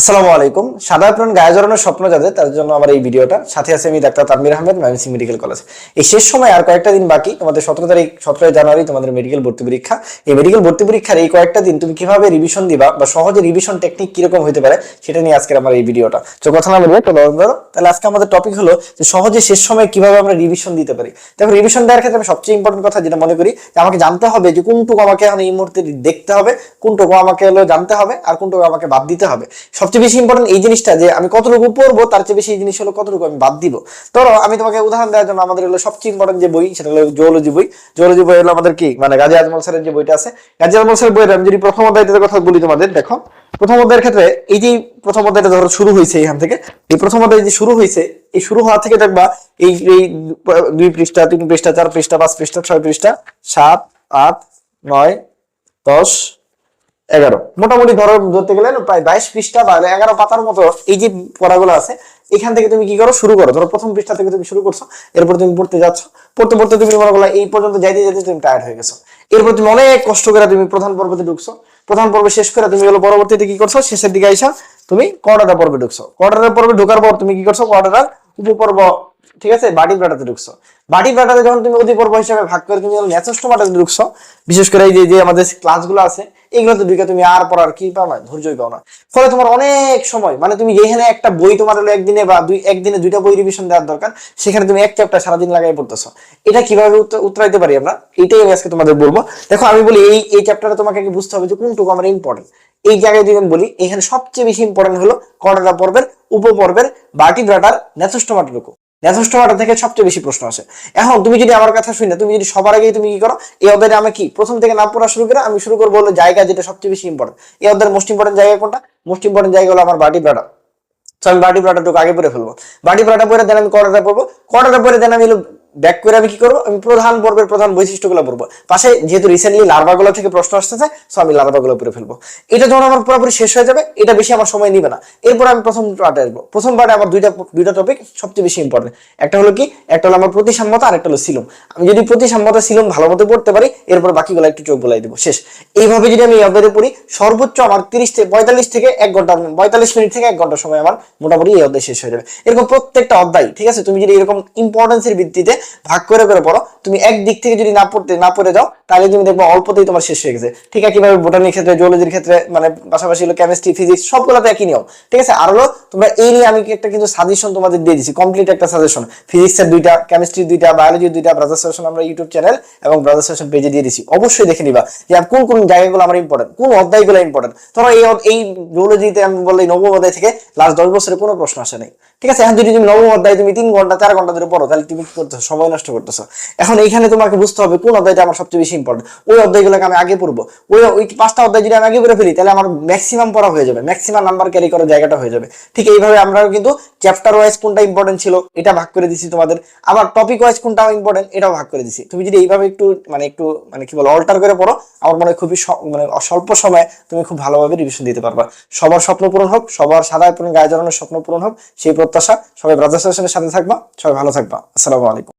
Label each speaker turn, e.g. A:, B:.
A: আসসালামু আলাইকুম। সাদা প্রাণ গায়ে জড়ানোর স্বপ্ন যাদের তার জন্য আমার এই ভিডিওটা। সাথে আছে আমি doctor Tanmir Ahmed, Mymensingh medical college. এই শেষ সময় আর কয়েকটা দিন বাকি, তোমাদের সতেরো তারিখ, সতেরোই জানুয়ারি তোমাদের মেডিকেল ভর্তি পরীক্ষা। এই মেডিকেল ভর্তি পরীক্ষার এই কয়েকটা দিন তুমি কীভাবে রিভিশন দিবা বা সহজে রিভিশন টেকনিক কীরকম হতে পারে, সেটা নিয়ে আজকের আমার এই ভিডিওটা। তো কথা না বলব ধরো তাহলে আজকে আমাদের টপিক হলো যে সহজে শেষ সময় কীভাবে আমরা রিভিশন দিতে পারি। দেখো রিভিশন দেওয়ার ক্ষেত্রে আমি সবচেয়ে ইম্পর্টেন্ট কথা যেটা মনে করি, যে আমাকে জানতে হবে যে কোনটুকু আমাকে এখন এই মুহূর্তে দেখতে হবে, কোনটুকু আমাকে হলো জানতে হবে, আর কোনটুকু আমাকে বাদ দিতে হবে। সবচেয়ে বেশি ইম্পর্টেন্ট এই জিনিসটা যে আমি কতটুকু পড়ব, তার চেয়ে বেশি এই জিনিস হলো কতটুকু আমি বাদ দিব। ধরো, আমি তোমাকে উদাহরণ দেওয়ার জন্য আমাদের হলো সবচেয়ে ইম্পর্টেন্ট যে বই, সেটা হলো জুওলজি বই। জুওলজি বই হলো আমাদের কি? মানে গাজী আজমল স্যারের যে বইটা আছে। গাজী আজমল স্যারের বইয়ের আমি যদি প্রথম অধ্যায়টার কথা বলি তোমাদের, দেখো। প্রথম অধ্যায়ের ক্ষেত্রে এই যে প্রথম অধ্যায়টা ধরো শুরু হয়েছে এখান থেকে। এই প্রথম অধ্যায় যে শুরু হয়েছে, এই শুরু হওয়া থেকে দেখবা এই এই দুই পৃষ্ঠা, তিন পৃষ্ঠা, চার পৃষ্ঠা, পাঁচ পৃষ্ঠা, ছয় পৃষ্ঠা, সাত, আট, নয়, দশ এগারো। মোটামুটি ধরো ধরতে গেলে প্রায় বাইশ পৃষ্ঠা বা এগারো পাতার মতো এই যে পড়াগুলো আছে, এখান থেকে তুমি কি করো? শুরু করো। ধরো প্রথম পৃষ্ঠা থেকে তুমি শুরু করছ, এরপর তুমি পড়তে যাচ্ছ। পড়তে পড়তে তুমি মনে করলা, এই পর্যন্ত যাইতে যাইতে তুমি টায়ার্ড হয়ে গেছো। এরপর তুমি অনেক কষ্ট করে তুমি প্রধান পর্বতে ঢুকছো। প্রধান পর্ব শেষ করে তুমি হলো পরবর্তীতে কি করছ? শেষের দিকে আইসা তুমি কোয়ার্টার পর্বে ঢুকছো। কোয়ার্টার পর্বে ঢোকার পর তুমি কি করছ? কোয়ার্টার উপপর্ব ঠিক আছে? বাটি ব্রাটাতে ঢুকছো। বাটি ব্রাটাতে যখন তুমি অধিপর্ব হিসাবে ভাগ করে তুমি ন্যাচোস্টোমাটাতে ঢুকছো, বিশেষ করে এই যে আমাদের ক্লাসগুলো আছে, এগুলোতে ঢুকে তুমি আর পড়ার কি না ধৈর্যই পাও না ফলে তোমার অনেক সময় মানে তুমি যেখানে একটা বই তোমার হলো একদিনে বা দুই, একদিনে দুইটা বই রিভিশন দেওয়ার দরকার, সেখানে তুমি এক চ্যাপ্টার সারাদিন লাগাই পড়তেছো। এটা কীভাবে উত্তর- উত্তরাইতে পারি আমরা? এটাই আমি আজকে তোমাদের বলব। দেখো, আমি বলি এই এই চ্যাপ্টারে তোমাকে কি বুঝতে হবে যে কোনটুকু আমার ইম্পর্টেন্ট এই জায়গায় যদি আমি বলি, এখানে সবচেয়ে বেশি ইম্পর্টেন্ট হলো কর্ডাটা পর্বের উপপর্বের বাটি ব্রাটার ন্যাচোস্টোমাটুকু ন্যাথোস্টোমাটা থেকে সবচেয়ে বেশি প্রশ্ন আসে। এখন তুমি যদি আমার কথা শুনে, তুমি যদি সবার আগেই তুমি কি করো, এই অধ্যায়ে আমি কি, প্রথম থেকে নাম পড়া শুরু করে আমি শুরু করব বলে জায়গা যেটা সবচেয়ে বেশি ইম্পর্টেন্ট এই অধ্যায়ের মোস্ট ইম্পর্টেন্ট জায়গা কোনটা? মোস্ট ইম্পর্টেন্ট জায়গা হলো আমার বাটি ব্রাটা তো আমি বাটি ব্রাটাটুকু আগে পরে ফেলব। বাটি ব্রাটা পরে দেন আমি কড়াটা পড়ব। কড়াটা পরে দেন আমি ব্যাক করে আমি কি করব? আমি প্রধান পর্বের প্রধান বৈশিষ্ট্যগুলো পড়ব। পাশে যেহেতু রিসেন্টলি লার্ভাগুলো থেকে প্রশ্ন আসতেছে সো আমি লার্ভাগুলো পড়ে ফেলব। এটা যখন আমার পুরোপুরি শেষ হয়ে যাবে, এটা বেশি আমার সময় নিবে না। এরপর আমি প্রথম পার্টে আসব। প্রথম পার্টে আমার দুইটা দুইটা টপিক সবচেয়ে বেশি ইম্পর্টেন্ট একটা হলো কি? একটা হলো আমার প্রতিসাম্যতা আর একটা হলো সিলম আমি যদি প্রতিসাম্যতা সিলম ভালো মতো পড়তে পারি, এরপর বাকিগুলো একটু চোখ বলাই দেবো। শেষ। এইভাবে যদি আমি অধ্যায়ে পড়ি, সর্বোচ্চ আমার তিরিশ থেকে পঁয়তাল্লিশ থেকে এক ঘণ্টা, পঁয়তাল্লিশ মিনিট থেকে এক ঘণ্টা সময় আমার মোটামুটি এই অধ্যায় শেষ হয়ে যাবে। এরকম প্রত্যেকটা অধ্যায়, ঠিক আছে? তুমি যদি এরকম ইম্পর্টেন্সের ভিত্তিতে ভাগ করে করে পড়ো। তুমি এক দিক থেকে যদি না পড়তে, না পড়ে যাও, তাহলে তুমি দেখব অল্পতেই তোমার শেষ হয়ে গেছে। ঠিক আছে কীভাবে বোটানির ক্ষেত্রে জিওলজির ক্ষেত্রে মানে পাশাপাশি হলো কেমিস্ট্রি ফিজিক্স সবগুলোতে একই নিয়ম। ঠিক আছে? আর হলো তোমরা এই নিয়ে আমি একটা কিন্তু সাজেশন তোমাদের দিয়ে দিছি কমপ্লিট একটা সাজেশন ফিজিক্সের দুইটা কেমিস্ট্রি দুইটা বায়োলজির দুইটা ব্রাদার সেশন আমরা ইউটিউব চ্যানেল এবং ব্রাদার সেশন পেজে দিয়ে দিছি। অবশ্যই দেখে নিবা যে কোন কোন জায়গাগুলো আমার ইম্পর্টেন্ট কোন অধ্যায়গুলো ইম্পর্টেন্ট ধরো এই এই জিওলজিতে আমি বললে নবম অধ্যায় থেকে লাস্ট দশ বছরে কোনো প্রশ্ন আসে নাই। ঠিক আছে? এখন যদি তুমি নবম অধ্যায় তুমি তিন ঘণ্টা, চার ঘণ্টা ধরে পড়ো, তাহলে তুমি কি করতেছো? সময় নষ্ট করতেছো। এখন এইখানে তোমাকে বুঝতে হবে কোন অধ্যায়টা আমার সবচেয়ে বেশি ইম্পর্টেন্ট ওই অধ্যায়গুলোকে আমি আগে পড়ব। ওই ওই পাঁচটা অধ্যায় যদি আমি আগে পড়ে ফেলি, তাহলে আমার ম্যাক্সিমাম পড়া হয়ে যাবে। ম্যাক্সিমাম নাম্বার ক্যারি করার জায়গাটা হয়ে যাবে। ঠিক এইভাবে আমরা কিন্তু চ্যাপ্টার ওয়াইজ কোনটা ইম্পর্টেন্ট ছিল, এটা ভাগ করে দিছি তোমাদের। আবার টপিক ওয়াইজ কোনটা ইম্পর্টেন্ট এটাও ভাগ করে দিছি। তুমি যদি এইভাবে একটু মানে একটু মানে কি বলো অল্টার করে পড়ো, আমার মনে হয় খুবই মানে স্বল্প সময়ে তুমি খুব ভালোভাবে রিভিশন দিতে পারবা। সবার স্বপ্ন পূরণ হোক, সবার সাদা পূরণ, গায়ে জড়ানোর স্বপ্ন পূরণ হোক, সেই প্রত্যাশা সবাই ব্রাদার সাথে থাকবা, সবাই ভালো থাকবা। আসসালামু আলাইকুম।